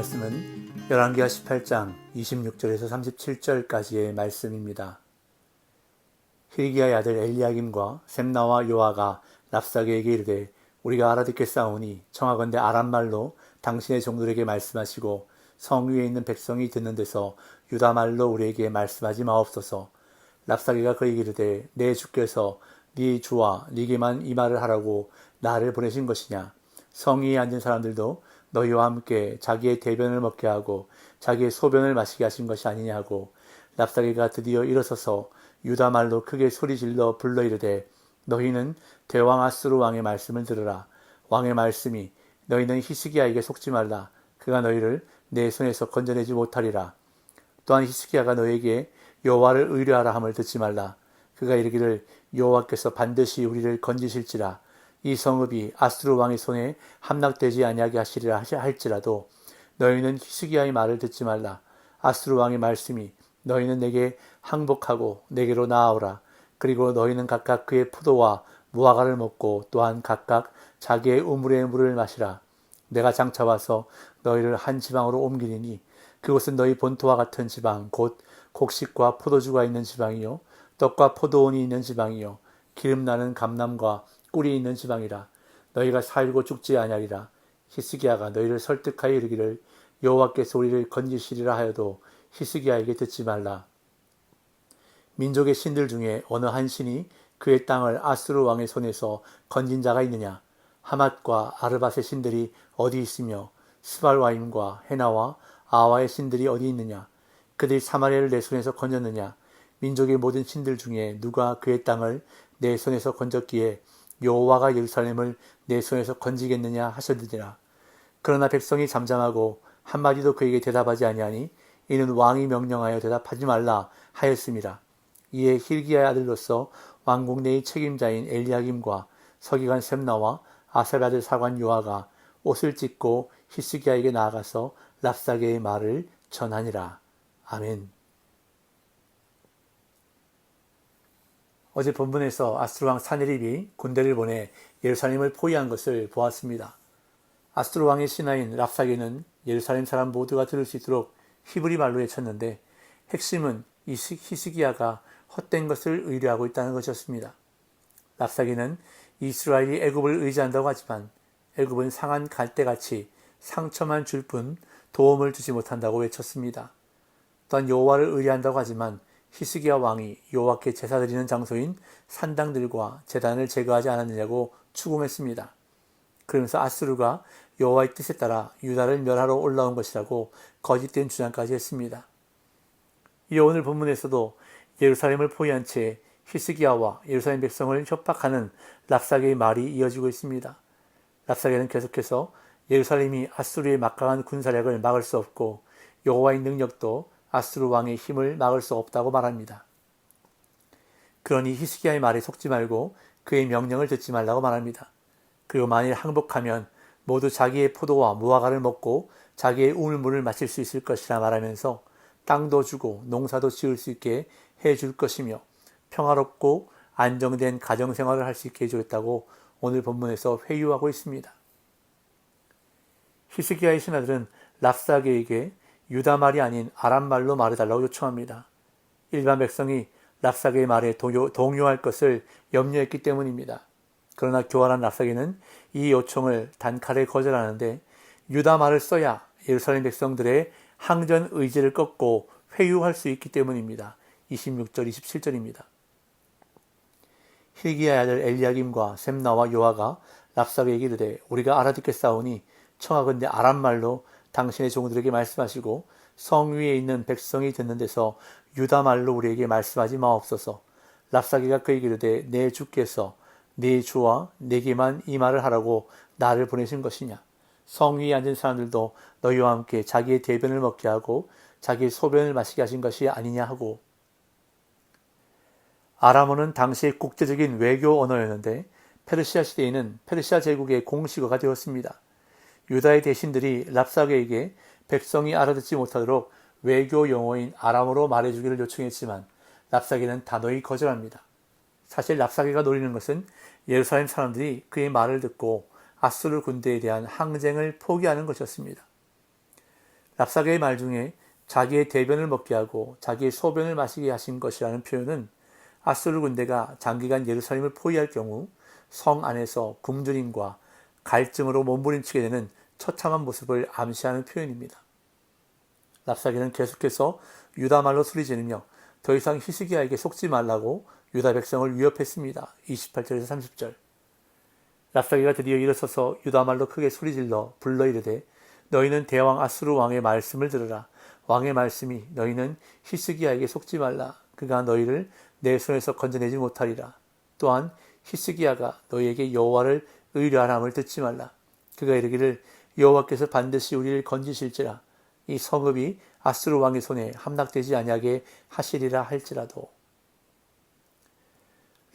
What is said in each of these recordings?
말씀은 열왕기하 18장 26절에서 37절까지의 말씀입니다. 힐기야의 아들 엘리야김과 셈나와 요아가 랍사게에게 이르되 우리가 알아듣겠사오니 청하건대 아람말로 당신의 종들에게 말씀하시고 성 위에 있는 백성이 듣는 데서 유다말로 우리에게 말씀하지 마옵소서. 랍사게가 그에게 이르되 내 주께서 네 주와 네게만 이 말을 하라고 나를 보내신 것이냐. 성 위에 앉은 사람들도 너희와 함께 자기의 대변을 먹게 하고 자기의 소변을 마시게 하신 것이 아니냐 하고 랍사게가 드디어 일어서서 유다 말로 크게 소리질러 불러 이르되 너희는 대왕 아스루 왕의 말씀을 들으라. 왕의 말씀이 너희는 히스기야에게 속지 말라. 그가 너희를 내 손에서 건져내지 못하리라. 또한 히스기야가 너에게 여호와를 의뢰하라 함을 듣지 말라. 그가 이르기를 여호와께서 반드시 우리를 건지실지라 이 성읍이 아스루 왕의 손에 함락되지 아니하게 하시리라 할지라도 너희는 히스기야의 말을 듣지 말라. 아스루 왕의 말씀이 너희는 내게 항복하고 내게로 나아오라. 그리고 너희는 각각 그의 포도와 무화과를 먹고 또한 각각 자기의 우물의 물을 마시라. 내가 장차 와서 너희를 한 지방으로 옮기리니 그곳은 너희 본토와 같은 지방 곧 곡식과 포도주가 있는 지방이요 떡과 포도원이 있는 지방이요 기름 나는 감남과 꿀이 있는 지방이라 너희가 살고 죽지 아니하리라. 히스기야가 너희를 설득하여 이르기를 여호와께서 우리를 건지시리라 하여도 히스기야에게 듣지 말라. 민족의 신들 중에 어느 한 신이 그의 땅을 아스루 왕의 손에서 건진 자가 있느냐? 하맛과 아르밧의 신들이 어디 있으며 스발와임과 헤나와 아와의 신들이 어디 있느냐? 그들이 사마리아를 내 손에서 건졌느냐? 민족의 모든 신들 중에 누가 그의 땅을 내 손에서 건졌기에 여호와가 예루살렘을 내 손에서 건지겠느냐 하셨느니라. 그러나 백성이 잠잠하고 한마디도 그에게 대답하지 아니하니 이는 왕이 명령하여 대답하지 말라 하였습니다. 이에 힐기야의 아들로서 왕궁 내의 책임자인 엘리야김과 서기관 셈나와 아셀 아들 사관 요아가 옷을 찢고 히스기야에게 나아가서 랍사게의 말을 전하니라. 아멘. 어제 본문에서 아스트로왕 사네립이 군대를 보내 예루살렘을 포위한 것을 보았습니다. 아스트로왕의 신하인 랍사게는 예루살렘 사람 모두가 들을 수 있도록 히브리 말로 외쳤는데 핵심은 이 히스기야가 헛된 것을 의뢰하고 있다는 것이었습니다. 랍사게는 이스라엘이 애굽을 의지한다고 하지만 애굽은 상한 갈대같이 상처만 줄 뿐 도움을 주지 못한다고 외쳤습니다. 또한 여호와를 의뢰한다고 하지만 히스기야 왕이 여호와께 제사 드리는 장소인 산당들과 제단을 제거하지 않았느냐고 추궁했습니다. 그러면서 아스루가 여호와의 뜻에 따라 유다를 멸하러 올라온 것이라고 거짓된 주장까지 했습니다. 이 오늘 본문에서도 예루살렘을 포위한 채 히스기야와 예루살렘 백성을 협박하는 랍사게의 말이 이어지고 있습니다. 랍사게는 계속해서 예루살렘이 아수르의 막강한 군사력을 막을 수 없고 여호와의 능력도 아스루 왕의 힘을 막을 수 없다고 말합니다. 그러니 히스기야의 말에 속지 말고 그의 명령을 듣지 말라고 말합니다. 그리고 만일 항복하면 모두 자기의 포도와 무화과를 먹고 자기의 우물물을 마실 수 있을 것이라 말하면서 땅도 주고 농사도 지을 수 있게 해 줄 것이며 평화롭고 안정된 가정생활을 할 수 있게 해주겠다고 오늘 본문에서 회유하고 있습니다. 히스기야의 신하들은 랍사게에게 유다 말이 아닌 아람 말로 말해달라고 요청합니다. 일반 백성이 랍사게의 말에 동요, 할 것을 염려했기 때문입니다. 그러나 교활한 랍사게는 이 요청을 단칼에 거절하는데 유다 말을 써야 예루살렘 백성들의 항전 의지를 꺾고 회유할 수 있기 때문입니다. 26절, 27절입니다. 힐기야의 아들 엘리야김과 셈나와 요아가 랍사게에게 이르되 우리가 알아듣겠사오니 청하건대 아람 말로 당신의 종들에게 말씀하시고 성 위에 있는 백성이 듣는 데서 유다 말로 우리에게 말씀하지 마옵소서. 랍사기가 그에게 이르되 내 주께서 내 주와 내게만 이 말을 하라고 나를 보내신 것이냐. 성 위에 앉은 사람들도 너희와 함께 자기의 대변을 먹게 하고 자기의 소변을 마시게 하신 것이 아니냐 하고 아람어는 당시의 국제적인 외교 언어였는데 페르시아 시대에는 페르시아 제국의 공식어가 되었습니다. 유다의 대신들이 랍사게에게 백성이 알아듣지 못하도록 외교 용어인 아람어로 말해주기를 요청했지만 랍사게는 단호히 거절합니다. 사실 랍사게가 노리는 것은 예루살렘 사람들이 그의 말을 듣고 아수르 군대에 대한 항쟁을 포기하는 것이었습니다. 랍사게의 말 중에 자기의 대변을 먹게 하고 자기의 소변을 마시게 하신 것이라는 표현은 아수르 군대가 장기간 예루살렘을 포위할 경우 성 안에서 굶주림과 갈증으로 몸부림치게 되는 처참한 모습을 암시하는 표현입니다. 랍사게는 계속해서 유다 말로 소리지르며 더 이상 히스기야에게 속지 말라고 유다 백성을 위협했습니다. 28절에서 30절. 랍사게가 드디어 일어서서 유다 말로 크게 소리질러 불러 이르되 너희는 대왕 아수르 왕의 말씀을 들으라. 왕의 말씀이 너희는 히스기야에게 속지 말라. 그가 너희를 내 손에서 건져내지 못하리라. 또한 히스기야가 너희에게 여호와를 의뢰하람을 듣지 말라. 그가 이르기를 여호와께서 반드시 우리를 건지실지라. 이 성읍이 아수르 왕의 손에 함락되지 아니하게 하시리라 할지라도.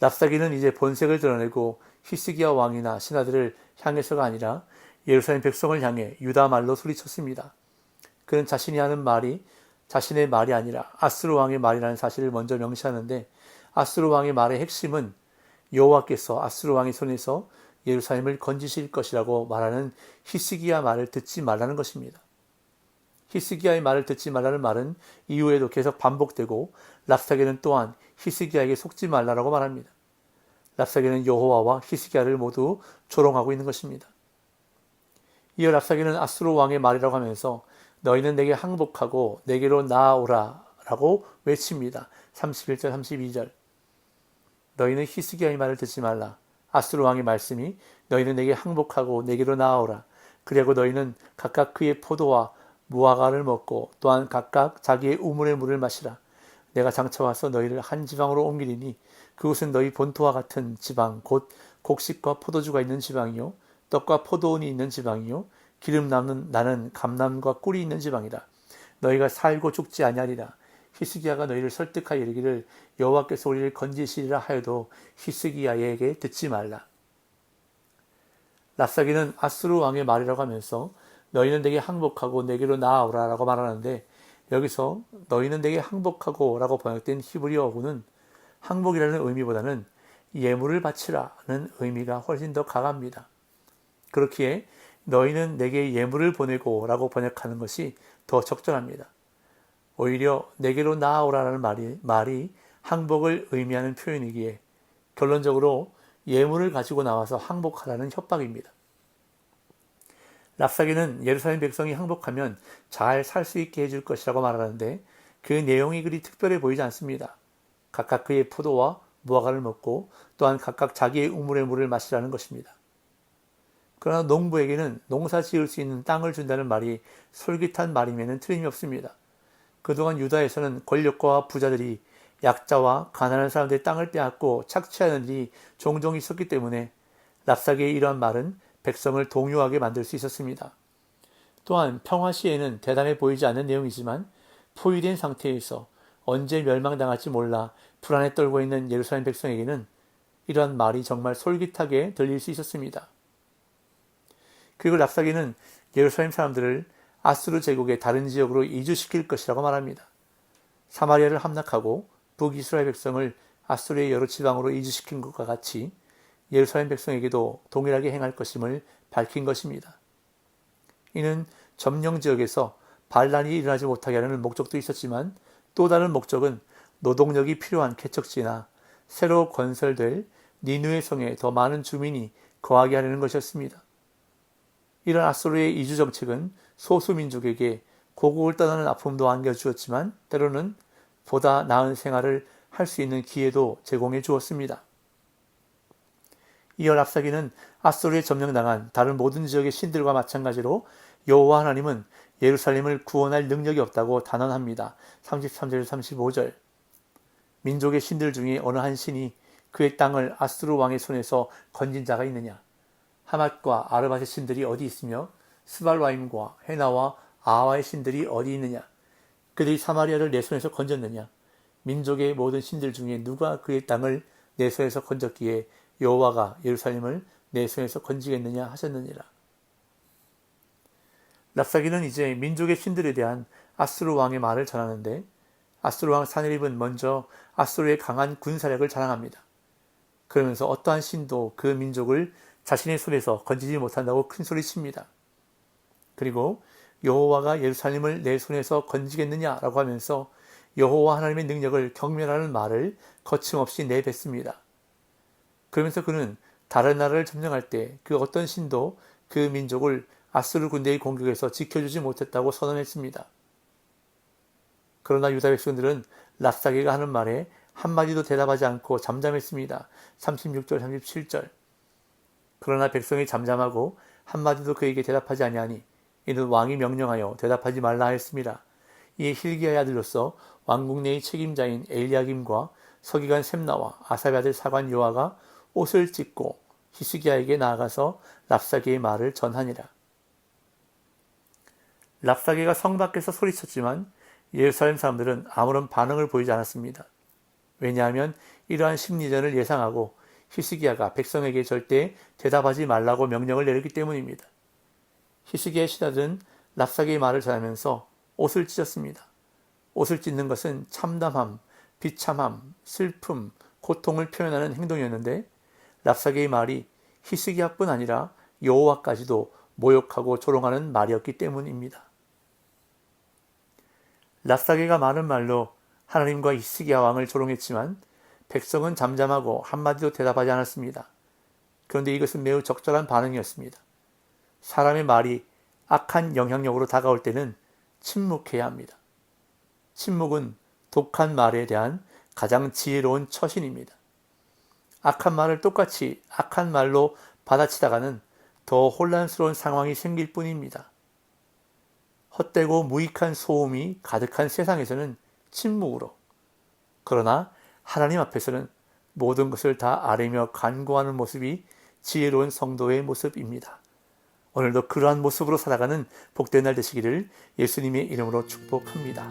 랍사기는 이제 본색을 드러내고 히스기야 왕이나 신하들을 향해서가 아니라 예루살렘 백성을 향해 유다 말로 소리쳤습니다. 그는 자신이 하는 말이 자신의 말이 아니라 아스루 왕의 말이라는 사실을 먼저 명시하는데 아스루 왕의 말의 핵심은 여호와께서 아스루 왕의 손에서 예루살렘을 건지실 것이라고 말하는 히스기야 말을 듣지 말라는 것입니다. 히스기야의 말을 듣지 말라는 말은 이후에도 계속 반복되고 랍사게는 또한 히스기야에게 속지 말라라고 말합니다. 랍사게는 여호와와 히스기야를 모두 조롱하고 있는 것입니다. 이어 랍사게는 아수르 왕의 말이라고 하면서 너희는 내게 항복하고 내게로 나아오라 라고 외칩니다. 31절 32절 너희는 히스기야의 말을 듣지 말라. 아수르 왕의 말씀이 너희는 내게 항복하고 내게로 나아오라. 그리고 너희는 각각 그의 포도와 무화과를 먹고 또한 각각 자기의 우물의 물을 마시라. 내가 장차 와서 너희를 한 지방으로 옮기리니 그곳은 너희 본토와 같은 지방 곧 곡식과 포도주가 있는 지방이요 떡과 포도원이 있는 지방이요 기름 남는 나는 감남과 꿀이 있는 지방이다. 너희가 살고 죽지 아니하리라. 히스기야가 너희를 설득하여 이르기를 여호와께서 우리를 건지시리라 하여도 히스기야에게 듣지 말라. 랍사기는 아스루 왕의 말이라고 하면서 너희는 내게 항복하고 내게로 나아오라라고 말하는데 여기서 너희는 내게 항복하고라고 번역된 히브리어 어구는 항복이라는 의미보다는 예물을 바치라는 의미가 훨씬 더 강합니다. 그렇기에 너희는 내게 예물을 보내고 라고 번역하는 것이 더 적절합니다. 오히려 내게로 나아오라는 말이, 말이 항복을 의미하는 표현이기에 결론적으로 예물을 가지고 나와서 항복하라는 협박입니다. 랍사기는 예루살렘 백성이 항복하면 잘 살 수 있게 해줄 것이라고 말하는데 그 내용이 그리 특별해 보이지 않습니다. 각각 그의 포도와 무화과를 먹고 또한 각각 자기의 우물의 물을 마시라는 것입니다. 그러나 농부에게는 농사 지을 수 있는 땅을 준다는 말이 솔깃한 말임에는 틀림이 없습니다. 그동안 유다에서는 권력과 부자들이 약자와 가난한 사람들의 땅을 빼앗고 착취하는 일이 종종 있었기 때문에 랍사계의 이러한 말은 백성을 동요하게 만들 수 있었습니다. 또한 평화 시에는 대단해 보이지 않는 내용이지만 포위된 상태에서 언제 멸망당할지 몰라 불안에 떨고 있는 예루살렘 백성에게는 이러한 말이 정말 솔깃하게 들릴 수 있었습니다. 그리고 랍사기는 예루살렘 사람들을 아스루 제국의 다른 지역으로 이주시킬 것이라고 말합니다. 사마리아를 함락하고 북이스라엘 백성을 아수르의 여러 지방으로 이주시킨 것과 같이 예루살렘 백성에게도 동일하게 행할 것임을 밝힌 것입니다. 이는 점령 지역에서 반란이 일어나지 못하게 하려는 목적도 있었지만 또 다른 목적은 노동력이 필요한 개척지나 새로 건설될 니누의 성에 더 많은 주민이 거하게 하려는 것이었습니다. 이런 아수르의 이주 정책은 소수 민족에게 고국을 떠나는 아픔도 안겨주었지만 때로는 보다 나은 생활을 할 수 있는 기회도 제공해 주었습니다. 이어 랍사기는 아수르에 점령당한 다른 모든 지역의 신들과 마찬가지로 여호와 하나님은 예루살렘을 구원할 능력이 없다고 단언합니다. 33절 35절 민족의 신들 중에 어느 한 신이 그의 땅을 아수르 왕의 손에서 건진 자가 있느냐? 하맛과 아르바의 신들이 어디 있으며 스발와임과 헤나와 아와의 신들이 어디 있느냐? 그들이 사마리아를 내 손에서 건졌느냐? 민족의 모든 신들 중에 누가 그의 땅을 내 손에서 건졌기에 여호와가 예루살렘을 내 손에서 건지겠느냐 하셨느니라. 랍사기는 이제 민족의 신들에 대한 아수르 왕의 말을 전하는데 아수르 왕 사네립은 먼저 아수르의 강한 군사력을 자랑합니다. 그러면서 어떠한 신도 그 민족을 자신의 손에서 건지지 못한다고 큰 소리 칩니다. 그리고 여호와가 예루살렘을 내 손에서 건지겠느냐라고 하면서 여호와 하나님의 능력을 경멸하는 말을 거침없이 내뱉습니다. 그러면서 그는 다른 나라를 점령할 때 그 어떤 신도 그 민족을 아스르 군대의 공격에서 지켜주지 못했다고 선언했습니다. 그러나 유다 백성들은 랍사게가 하는 말에 한마디도 대답하지 않고 잠잠했습니다. 36절, 37절. 그러나 백성이 잠잠하고 한마디도 그에게 대답하지 아니하니 이는 왕이 명령하여 대답하지 말라 했습니다. 이에 힐기야의 아들로서 왕국 내의 책임자인 엘리야김과 서기관 셈나와 아사의 아들 사관 요아가 옷을 찢고 히스기야에게 나아가서 랍사게의 말을 전하니라. 랍사게가 성 밖에서 소리쳤지만 예루살렘 사람들은 아무런 반응을 보이지 않았습니다. 왜냐하면 이러한 심리전을 예상하고 히스기야가 백성에게 절대 대답하지 말라고 명령을 내렸기 때문입니다. 히스기야의 신하들은 랍사게의 말을 전하면서 옷을 찢었습니다. 옷을 찢는 것은 참담함, 비참함, 슬픔, 고통을 표현하는 행동이었는데 랍사게의 말이 히스기야뿐 아니라 여호와까지도 모욕하고 조롱하는 말이었기 때문입니다. 랍사게가 많은 말로 하나님과 히스기야 왕을 조롱했지만 백성은 잠잠하고 한마디도 대답하지 않았습니다. 그런데 이것은 매우 적절한 반응이었습니다. 사람의 말이 악한 영향력으로 다가올 때는 침묵해야 합니다. 침묵은 독한 말에 대한 가장 지혜로운 처신입니다. 악한 말을 똑같이 악한 말로 받아치다가는 더 혼란스러운 상황이 생길 뿐입니다. 헛되고 무익한 소음이 가득한 세상에서는 침묵으로, 그러나 하나님 앞에서는 모든 것을 다 아뢰며 간구하는 모습이 지혜로운 성도의 모습입니다. 오늘도 그러한 모습으로 살아가는 복된 날 되시기를 예수님의 이름으로 축복합니다.